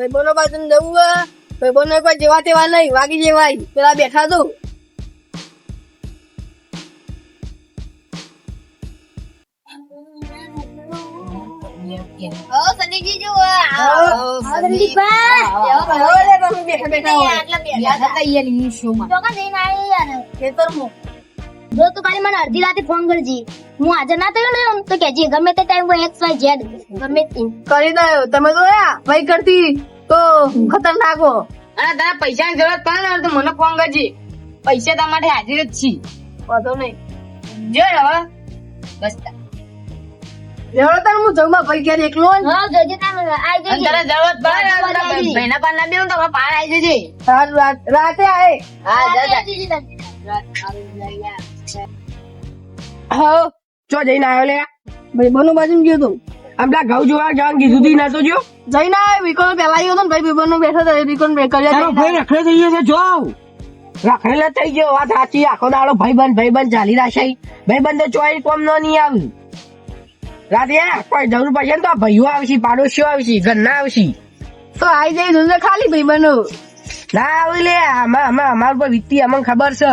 ભાઈબંધો બાજુ જવું હે? ભાઈબંધો કોઈ જેવા તેવા નહીં વાગી જેવાય. પેલા બેઠા તો. હોય. અડધી રાતે ફોન કરજી. હું આજે ના થયો ને તો કેજી ગમે તે ટાઈમ એક્સ વાય ઝેડ ગમે તે. કરી દયો તમે તો ભાઈ કરતી. તો ખતરનાક હો અને તારા પૈસાની જરૂરત પડે ને તો મને ફોન કરજે પૈસા તારા માટે હાજર જ છી વાંધો નહીં જો હવે બસ લેવડો હું જમવા ભાઈ એકલો હા જોજે તમે આવી જજે તારે જરૂરત પડે ને. ભાઈના પાર ના દેવું તો પાર આવી જજે રાત- રાત- રાતે આય હા જા જા. આવી જજે તમે. હા ચો જઈને આવ્યો લે બનો બાજુ ગયો તો આમ ઘઉં જોવા જવાનું કીધું તું નતો જો. જઈને આવ્યો વિકોન પેલા આવ્યો તો ને ભાઈ ભાઈબંધો બેઠો તો વિકોન ભાઈ કર્યા તારો ભાઈ રખડે થઈ ગયો છે જો રખડેલા થઈ ગયો વાત સાચી આખો દાડો ભાઈ બંધ ચાલી રાખે ભાઈ બંધ ચોઈ કોમ નો નહીં આવ્યું રાતે કોઈ જરૂર પડશે ને તો ભાઈઓ આવશે પાડોશીઓ આવશે ઘરના આવશે. તો આઈ જાય ધંધો ખાલી ભાઈ બનો ના આવી લે આમાં આમાં અમાર પર વીતી અમને ખબર છે.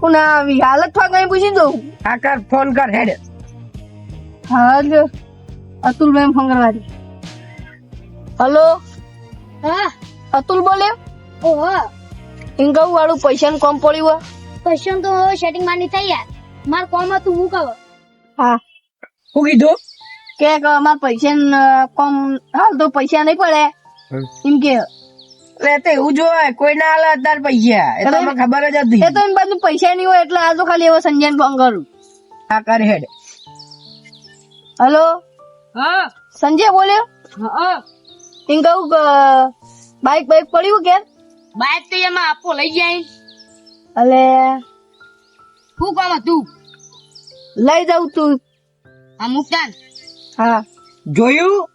હું ના આવી હાલત થવા કઈ પૂછી દઉં. આ કર ફોન કર હેડ. હા જ. અતુલ ભાઈ ફોન કરવા હલો? હા. અતુલ બોલે? ઓહો ઇન્કમ વાળું પૈસા નું કોમ પડ્યું? ક્વેશ્ચન તો સેટિંગ માની થઈ યાર. માર કોમ હતું હું કહો? હા. હું કીધું? કે કે અમાર પૈસા કોમ હાલ તો પૈસા નહીં પડે. એમ કે. એટલે તે એવું જોય કોઈ ના હાલે અત્યારે પૈસા. એ તો ખબર જ એ તો એની બાજુ પૈસા નહીં હોય એટલે આ તો ખાલી એવો સંજય ફોન કરું. આ કર હેડ. હલો? હા. સંજય બોલ્યો? હા. એમ કહું કે બાઈક બાઈક પડ્યું કે? બાઈક તો એમાં આપો લઈ જાય. અલે શું કામ હતું? લઈ જાઉં તું. આ મુક્તાન. હા. જોયું?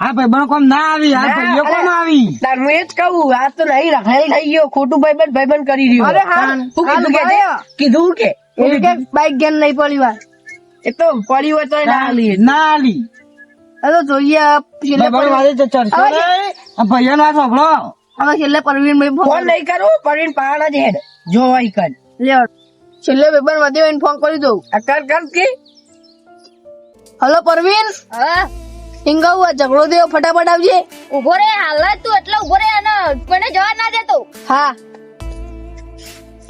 હા ભાઈ બનો કોમ ના આવી. આ ભાઈ કોમ આવી? તાર હું એ જ કહું આ તો નહીં રખાઈ થઈ ગયો ખોટું ભાઈબંધ ભાઈબંધ કરી રહ્યો. અરે હા, શું કીધું કે. કીધું કે? બાઈક ગેન નહીં પડી વાર એ તો પડી હોય તો ના લી ના. આલી જોઈએ તો. આ ભાઈઓ ના સાંભળો હવે છેલ્લે પરવીન ભાઈ ફોન નહીં કરું પરવીન પહાડ જ હેડ. જો હોય કર. છેલ્લે ભાઈ વધે હોય ફોન કરી દઉં. કર કર કે. હલો પરવીન. હા. હિંગાવું ઝઘડો દેવો ફટાફટ આવજે. ઊભો રે હાલ તું એટલે ઊભો રે અને કોઈને જવા ના દેતો હા.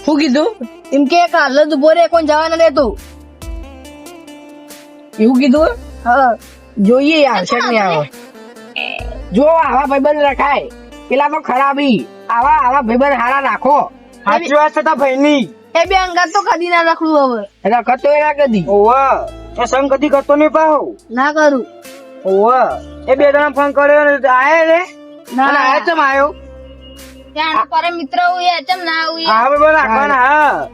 શું કીધું? એમ કે એક હાલ જ ઊભો રે કોઈ જવા ના દેતું એવું કીધું? હા. જોઈએ આવશે કે નહીં આવે? જો આવા ભાઈબંધ રખાય પેલા તો ખરાબી. આવા આવા ભાઈબંધ હારા રાખો. સાચી વાત છે તારા ભાઈની. એ બે અંગત તો કદી ના રાખવું હવે. રખતો એના કદી. ઓવા એ સંગ કદી કરતો નહીં પાહો. ના કરું. ઓવા એ બે જણા ફોન કર્યો ને આયા રે? ના આયા ચમ આયો? ત્યાં પર મિત્ર હોય ચમ ના હોય. હા ભાઈ રાખવાના હા.